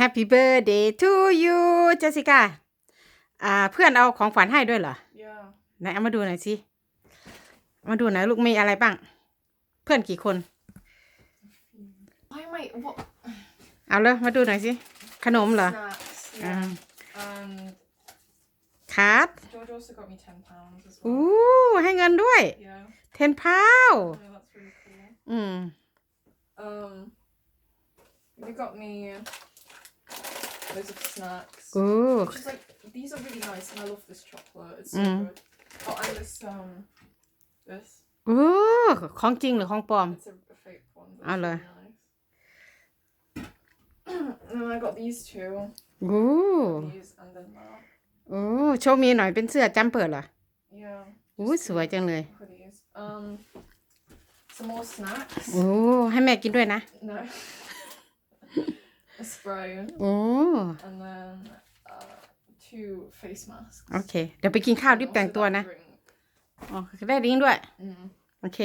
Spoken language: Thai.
Happy birthday to you เจสิก้าอ่าเพื่อนเอาของขวัญให้ด้วยเหรอ Yeah ไหนเอามาดูหน่อยสิ มาดูหน่อยลูกมีอะไรบ้าง เพื่อนกี่คนไม่ไม่เอาเลยมาดูหน่อยสิ ขนมเหรอ s n อคาร์ด well อู้ให้เงินด้วย yeah เทนพาว no อืม um they got me loads of snacks. Ooh. w h i c h i s like, these are really nice, and I love this chocolate. It's so Mm. good. Oh, and this um, this. Ooh, ของจร n g หรือของปล It's a, a fake one. b e a l l y n i and then I got these two. Ooh. These and then that. อู้โชว์มีหน่อยเป็นเสื้อจำเปิดเหรอ Yeah. อู้สวยจังเลย l at these. Um, some more snacks. อู้ให้แม่กินด้วยนะ No. a spray o and then uh, two face masks okay เดี๋ยวไปกินข้าวดิบแต่งตัวนะอ๋อได้ดิ้งด้วยโอเค